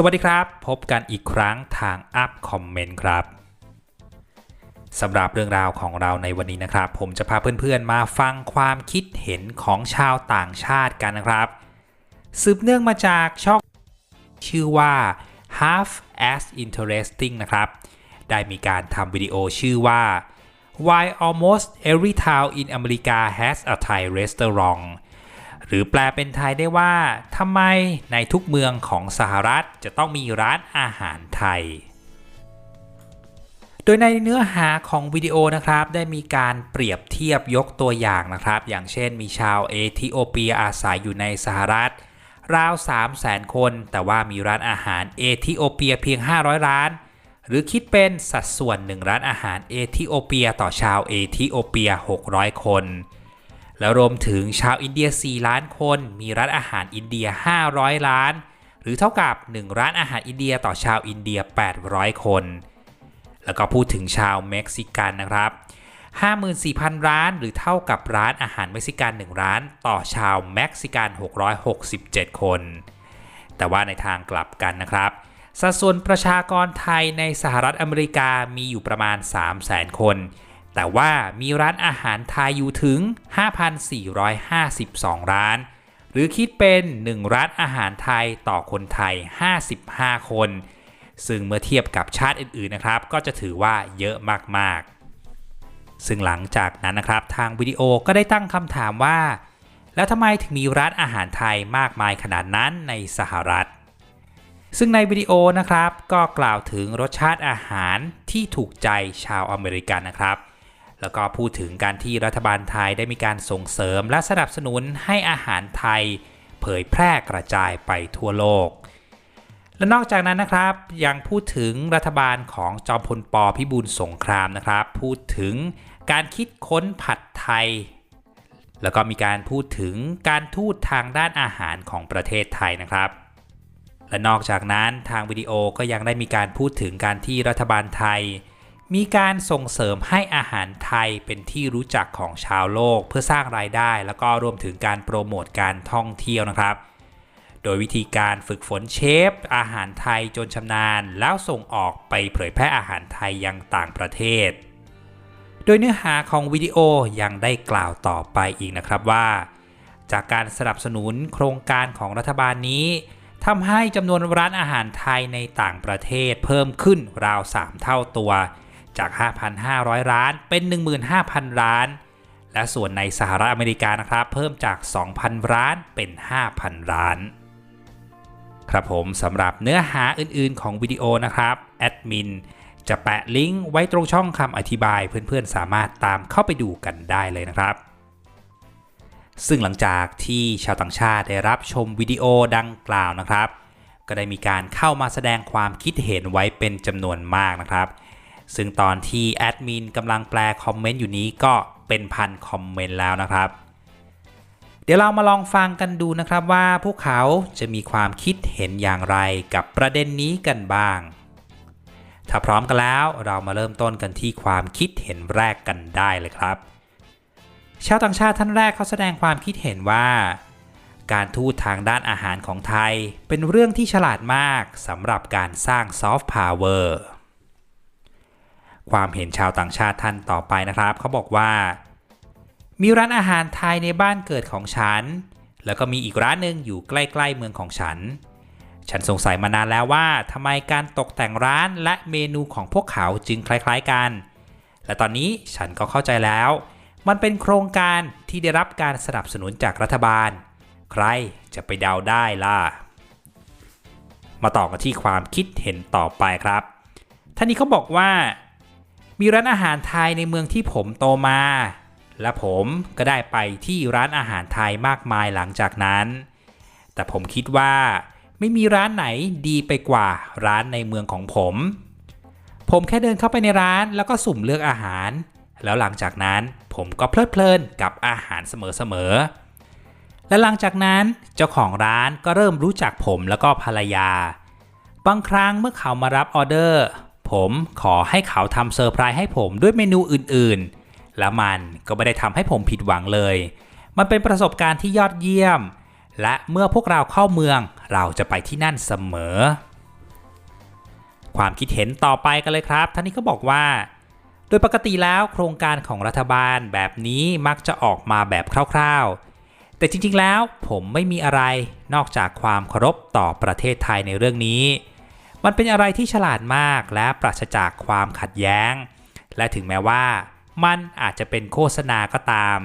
สวัสดีครับ พบกันอีกครั้งทางอัพคอมเมนต์ครับสำหรับเรื่องราวของเราในวันนี้นะครับ ผมจะพาเพื่อนๆมาฟังความคิดเห็นของชาวต่างชาติกันนะครับ สืบเนื่องมาจากช่องชื่อว่า half as interesting นะครับ ได้มีการทำวิดีโอชื่อว่า why almost every town in America has a Thai restaurant หรือแปลเป็นไทยได้ว่าทำไมในทุกเมืองของสหรัฐจะต้องมีร้านอาหารไทย โดยในเนื้อหาของวิดีโอนะครับ ได้มีการเปรียบเทียบยกตัวอย่างนะครับ อย่างเช่นมีชาวเอธิโอเปียอาศัยอยู่ในสหรัฐ ราว 3 0 0แสนคน แต่ว่ามีร้านอาหารเอธิโอเปียเพียง 500 ร้าน หรือคิดเป็นสัดส่วนหนึ่งร้านอาหารเอธิโอเปียต่อชาวเอธิโอเปีย 600 คน แล้วรวมถึงชาวอินเดีย 4 ล้านคน มีร้านอาหารอินเดีย 500 ล้าน หรือเท่ากับ 1 ร้านอาหารอินเดียต่อชาวอินเดีย 800 คน แล้วก็พูดถึงชาวเม็กซิกันนะครับ 54,000 ร้านหรือเท่ากับร้านอาหารเม็กซิกัน 1 ร้านต่อชาวเม็กซิกัน 667 คน แต่ว่าในทางกลับกันนะครับสัดส่วนประชากรไทยในสหรัฐอเมริกามีอยู่ประมาณ 300,000 คน แต่ว่ามีร้านอาหารไทยอยู่ถึง 5,452 ร้าน หรือคิดเป็น 1 ร้านอาหารไทยต่อคนไทย 55 คน ซึ่งเมื่อเทียบกับชาติอื่นๆนะครับ ก็จะถือว่าเยอะมากๆ ซึ่งหลังจากนั้นนะครับ ทางวิดีโอก็ได้ตั้งคำถามว่า แล้วทำไมถึงมีร้านอาหารไทยมากมายขนาดนั้นในสหรัฐซึ่งในวิดีโอนะครับก็กล่าวถึงรสชาติอาหารที่ถูกใจชาวอเมริกันนะครับ แล้วก็พูดถึงการที่รัฐบาลไทยได้มีการส่งเสริมและสนับสนุนให้อาหารไทย เผยแพร่กระจายไปทั่วโลก และนอกจากนั้นนะครับ ยังพูดถึงรัฐบาลของจอมพลปพิบูลสงครามนะครับ พูดถึงการคิดค้นผัดไทย แล้วก็มีการพูดถึงการทูตทางด้านอาหารของประเทศไทยนะครับและนอกจากนั้นทางวิดีโอก็ยังได้มีการพูดถึงการที่รัฐบาลไทย มีการส่งเสริมให้อาหารไทยเป็นที่รู้จักของชาวโลกเพื่อสร้างรายได้ แล้วก็รวมถึงการโปรโมทการท่องเที่ยวนะครับ โดยวิธีการฝึกฝนเชฟ อาหารไทยจนชำนาญ แล้วส่งออกไปเผยแพร่อาหารไทยยังต่างประเทศ โดยเนื้อหาของวิดีโอยังได้กล่าวต่อไปอีกนะครับว่า จากการสนับสนุนโครงการของรัฐบาลนี้ทำให้จำนวนร้านอาหารไทยในต่างประเทศเพิ่มขึ้นราว 3 เท่าตัว จาก 5,500 ร้านเป็น 15,000 ร้าน และส่วนในสหรัฐอเมริกานะครับ เพิ่มจาก 2,000 ร้านเป็น 5,000 ร้าน ครับผมสำหรับเนื้อหาอื่นๆของวิดีโอนะครับแอดมินจะแปะลิงก์ไว้ตรงช่องคำอธิบายเพื่อนๆ สามารถตามเข้าไปดูกันได้เลยนะครับ ซึ่งหลังจากที่ชาวต่างชาติได้รับชมวิดีโอดังกล่าวนะครับ ก็ได้มีการเข้ามาแสดงความคิดเห็นไว้เป็นจำนวนมากนะครับ ซึ่งตอนที่แอดมินกำลังแปลคอมเมนต์อยู่นี้ก็เป็นพันคอมเมนต์แล้วนะครับ เดี๋ยวเรามาลองฟังกันดูนะครับว่าพวกเขาจะมีความคิดเห็นอย่างไรกับประเด็นนี้กันบ้าง ถ้าพร้อมกันแล้วเรามาเริ่มต้นกันที่ความคิดเห็นแรกกันได้เลยครับ ชาวต่างชาติท่านแรกเขาแสดงความคิดเห็นว่าการทูตทางด้านอาหารของไทย เป็นเรื่องที่ฉลาดมากสำหรับการสร้างซอฟต์พาวเวอร์ ความเห็นชาวต่างชาติท่านต่อไปนะครับ เขาบอกว่า มีร้านอาหารไทยในบ้านเกิดของฉัน แล้วก็มีอีกร้านหนึ่งอยู่ใกล้ๆเมืองของฉัน ฉันสงสัยมานานแล้วว่าทำไมการตกแต่งร้านและเมนูของพวกเขาจึงคล้ายๆกัน และตอนนี้ฉันก็เข้าใจแล้ว มันเป็นโครงการที่ได้รับการสนับสนุนจากรัฐบาล ใครจะไปเดาได้ล่ะมาต่อกันที่ความคิดเห็นต่อไปครับท่านนี้เขาบอกว่า มีร้านอาหารไทยในเมืองที่ผมโตมา และผมก็ได้ไปที่ร้านอาหารไทยมากมายหลังจากนั้น แต่ผมคิดว่าไม่มีร้านไหนดีไปกว่าร้านในเมืองของผม ผมแค่เดินเข้าไปในร้านแล้วก็สุ่มเลือกอาหาร แล้วหลังจากนั้นผมก็เพลิดเพลินกับอาหารเสมอๆ และหลังจากนั้นเจ้าของร้านก็เริ่มรู้จักผมแล้วก็ภรรยา บางครั้งเมื่อเขามารับออเดอร์ ผมขอให้เขาทำเซอร์ไพรส์ให้ผมด้วยเมนูอื่นๆ แล้วมันก็ไม่ได้ทำให้ผมผิดหวังเลย มันเป็นประสบการณ์ที่ยอดเยี่ยม และเมื่อพวกเราเข้าเมืองเราจะไปที่นั่นเสมอ ความคิดเห็นต่อไปกันเลยครับท่านนี้ก็บอกว่า โดยปกติแล้วโครงการของรัฐบาลแบบนี้มักจะออกมาแบบคร่าวๆ แต่จริงๆแล้วผมไม่มีอะไรนอกจากความเคารพต่อประเทศไทยในเรื่องนี้ มันเป็นอะไรที่ฉลาดมากและปราศจากความขัดแย้ง และถึงแม้ว่า มันอาจจะเป็นโฆษณาก็ตาม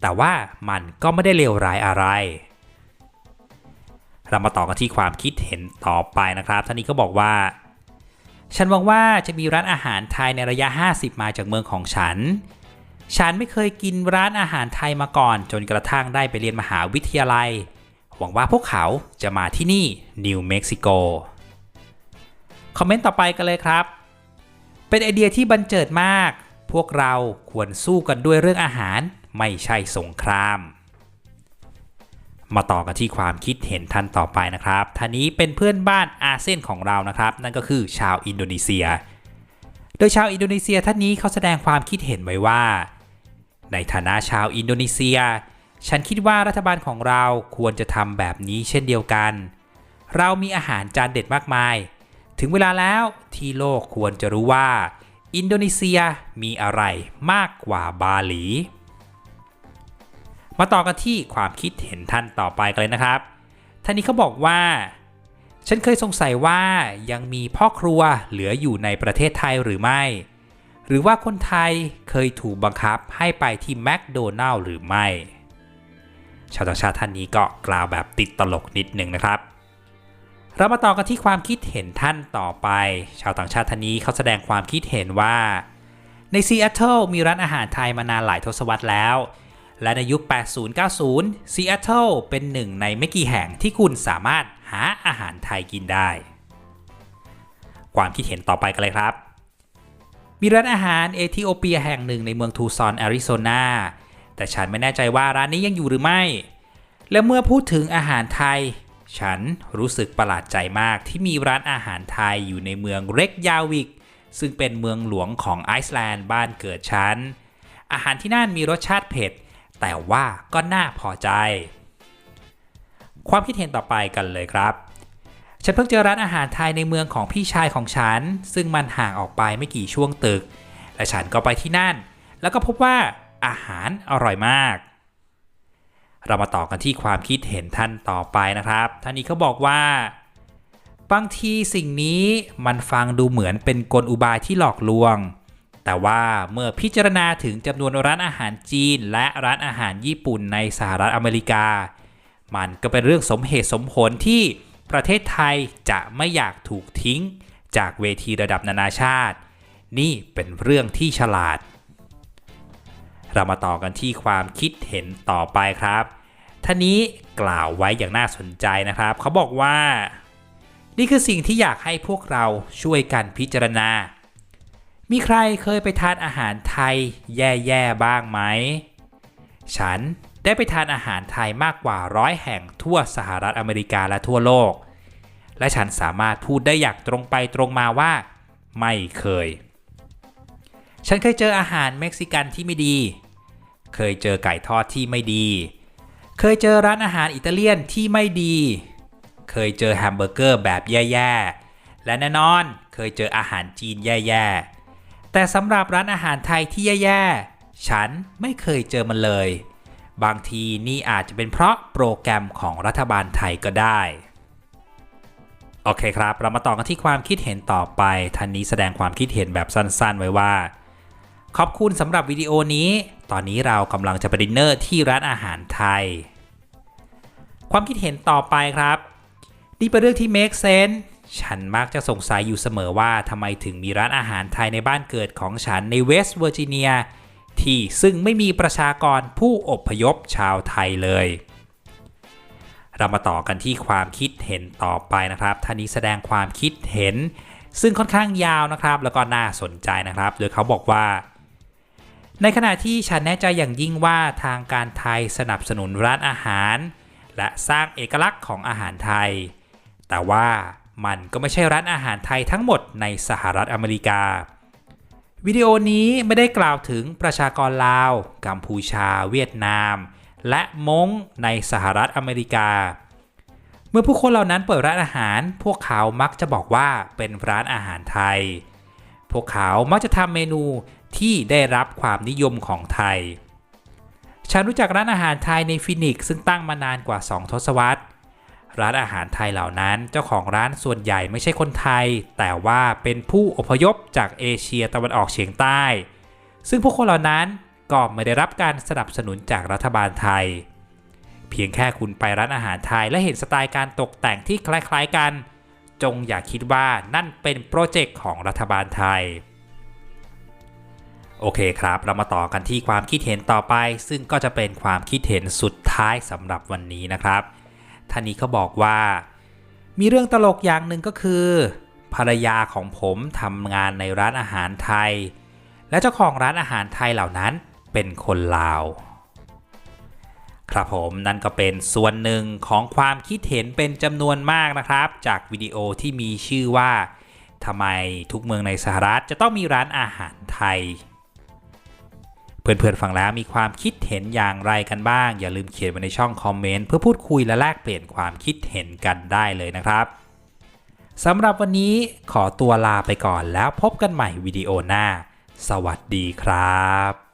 แต่ว่ามันก็ไม่ได้เลวร้ายอะไร เรามาต่อกันที่ความคิดเห็นต่อไปนะครับท่านนี้ก็บอกว่า ฉันหวังว่าจะมีร้านอาหารไทยในระยะ 50 มาจากเมืองของฉัน ฉันไม่เคยกินร้านอาหารไทยมาก่อน จนกระทั่งได้ไปเรียนมหาวิทยาลัย หวังว่าพวกเขาจะมาที่นี่นิวเม็กซิโก คอมเมนต์ต่อไปกันเลยครับ เป็นไอเดียที่บันเจิดมาก พวกเราควรสู้กันด้วยเรื่องอาหารไม่ใช่สงคราม มาต่อกันที่ความคิดเห็นท่านต่อไปนะครับท่านนี้เป็นเพื่อนบ้านอาเซียนของเรานะครับ นั่นก็คือชาวอินโดนีเซีย โดยชาวอินโดนีเซียท่านนี้เขาแสดงความคิดเห็นไว้ว่า ในฐานะชาวอินโดนีเซีย ฉันคิดว่ารัฐบาลของเราควรจะทำแบบนี้เช่นเดียวกัน เรามีอาหารจานเด็ดมากมาย ถึงเวลาแล้วที่โลกควรจะรู้ว่า อินโดนีเซียมีอะไรมากกว่าบาหลี มาต่อกันที่ความคิดเห็นท่านต่อไปกันเลยนะครับท่านนี้เขาบอกว่า ฉันเคยสงสัยว่ายังมีพ่อครัวเหลืออยู่ในประเทศไทยหรือไม่ หรือว่าคนไทยเคยถูกบังคับให้ไปที่แมคโดนัลล์หรือไม่ ชาวต่างชาติท่านนี้ก็กล่าวแบบติดตลกนิดหนึ่งนะครับ เรามาต่อกันที่ความคิดเห็นท่านต่อไป ชาวต่างชาติท่านนี้เขาแสดงความคิดเห็นว่า ในซีแอตเทิลมีร้านอาหารไทยมานานหลายทศวรรษแล้ว และในยุค 80-90 ซีแอตเทิลเป็นหนึ่งในไม่กี่แห่งที่คุณสามารถหาอาหารไทยกินได้ ความคิดเห็นต่อไปกันเลยครับ มีร้านอาหารเอธิโอเปียแห่งหนึ่งในเมืองทูซอนแอริโซนา แต่ฉันไม่แน่ใจว่าร้านนี้ยังอยู่หรือไม่ และเมื่อพูดถึงอาหารไทย ฉันรู้สึกประหลาดใจมากที่มีร้านอาหารไทยอยู่ในเมืองเร็กยาวิก ซึ่งเป็นเมืองหลวงของไอซ์แลนด์บ้านเกิดฉัน อาหารที่นั่นมีรสชาติเผ็ด แต่ว่าก็น่าพอใจ ความคิดเห็นต่อไปกันเลยครับ ฉันเพิ่งเจอร้านอาหารไทยในเมืองของพี่ชายของฉัน ซึ่งมันห่างออกไปไม่กี่ช่วงตึก และฉันก็ไปที่นั่น แล้วก็พบว่าอาหารอร่อยมาก เรามาต่อกันที่ความคิดเห็นท่านต่อไปนะครับท่านนี้เขาบอกว่าบางทีสิ่งนี้มันฟังดูเหมือนเป็นกลอุบายที่หลอกลวง แต่ว่าเมื่อพิจารณาถึงจำนวนร้านอาหารจีน และร้านอาหารญี่ปุ่นในสหรัฐอเมริกา มันก็เป็นเรื่องสมเหตุสมผลที่ประเทศไทยจะไม่อยากถูกทิ้ง จากเวทีระดับนานาชาติ นี่เป็นเรื่องที่ฉลาด เรามาต่อกันที่ความคิดเห็นต่อไปครับท่านนี้กล่าวไว้อย่างน่าสนใจนะครับ เขาบอกว่า นี่คือสิ่งที่อยากให้พวกเราช่วยกันพิจารณา มีใครเคยไปทานอาหารไทยแย่ๆบ้างไหม ฉันได้ไปทานอาหารไทยมากกว่าร้อยแห่งทั่วสหรัฐอเมริกาและทั่วโลก และฉันสามารถพูดได้อย่างตรงไปตรงมาว่า ไม่เคย ฉันเคยเจออาหารเม็กซิกันที่ไม่ดี เคยเจอไก่ทอดที่ไม่ดี เคยเจอร้านอาหารอิตาเลียนที่ไม่ดี เคยเจอแฮมเบอร์เกอร์แบบแย่ๆ และแน่นอนเคยเจออาหารจีนแย่ๆ แต่สำหรับร้านอาหารไทยที่แย่ๆ ฉันไม่เคยเจอมันเลย บางทีนี่อาจจะเป็นเพราะโปรแกรมของรัฐบาลไทยก็ได้โอเคครับ เรามาต่อกันที่ความคิดเห็นต่อไปท่านนี้แสดงความคิดเห็นแบบสั้นๆ ไว้ว่า ขอบคุณสำหรับวิดีโอนี้ ตอนนี้เรากำลังจะไปดินเนอร์ที่ร้านอาหารไทย ความคิดเห็นต่อไปครับนี่เป็นเรื่องที่ make sense ฉันมักจะสงสัยอยู่เสมอว่าทำไมถึงมีร้านอาหารไทยในบ้านเกิดของฉันในเวสต์เวอร์จิเนียที่ซึ่งไม่มีประชากรผู้อพยพชาวไทยเลย เรามาต่อกันที่ความคิดเห็นต่อไปนะครับท่านนี้แสดงความคิดเห็น ซึ่งค่อนข้างยาวนะครับ แล้วก็น่าสนใจนะครับ โดยเขาบอกว่า ในขณะที่ฉันแน่ใจอย่างยิ่งว่าทางการไทยสนับสนุนร้านอาหาร และสร้างเอกลักษณ์ของอาหารไทย แต่ว่ามันก็ไม่ใช่ร้านอาหารไทยทั้งหมดในสหรัฐอเมริกา วิดีโอนี้ไม่ได้กล่าวถึงประชากรลาว กัมพูชา เวียดนาม และม้งในสหรัฐอเมริกา เมื่อผู้คนเหล่านั้นเปิดร้านอาหาร พวกเขามักจะบอกว่าเป็นร้านอาหารไทย พวกเขามักจะทำเมนูที่ได้รับความนิยมของไทย ฉันรู้จักร้านอาหารไทยในฟินิกซ์ซึ่งตั้งมานานกว่า 2 ทศวรรษ ร้านอาหารไทยเหล่านั้นเจ้าของร้านส่วนใหญ่ไม่ใช่คนไทย แต่ว่าเป็นผู้อพยพจากเอเชียตะวันออกเฉียงใต้ ซึ่งพวกคนเหล่านั้นก็ไม่ได้รับการสนับสนุนจากรัฐบาลไทย เพียงแค่คุณไปร้านอาหารไทยและเห็นสไตล์การตกแต่งที่คล้ายๆกัน จงอย่าคิดว่านั่นเป็นโปรเจกต์ของรัฐบาลไทย โอเคครับ เรามาต่อกันที่ความคิดเห็นต่อไป ซึ่งก็จะเป็นความคิดเห็นสุดท้ายสำหรับวันนี้นะครับท่านนี้เขาบอกว่า มีเรื่องตลกอย่างหนึ่งก็คือ ภรรยาของผมทำงานในร้านอาหารไทย และเจ้าของร้านอาหารไทยเหล่านั้นเป็นคนลาว ครับผมนั่นก็เป็นส่วนหนึ่งของความคิดเห็นเป็นจำนวนมากนะครับ จากวิดีโอที่มีชื่อว่าทำไมทุกเมืองในสหรัฐจะต้องมีร้านอาหารไทย เพื่อนๆฟังแล้วมีความคิดเห็นอย่างไรกันบ้าง อย่าลืมเขียนไว้ในช่องคอมเมนต์เพื่อพูดคุยและแลกเปลี่ยนความคิดเห็นกันได้เลยนะครับสำหรับวันนี้ขอตัวลาไปก่อนแล้วพบกันใหม่วิดีโอหน้า สวัสดีครับ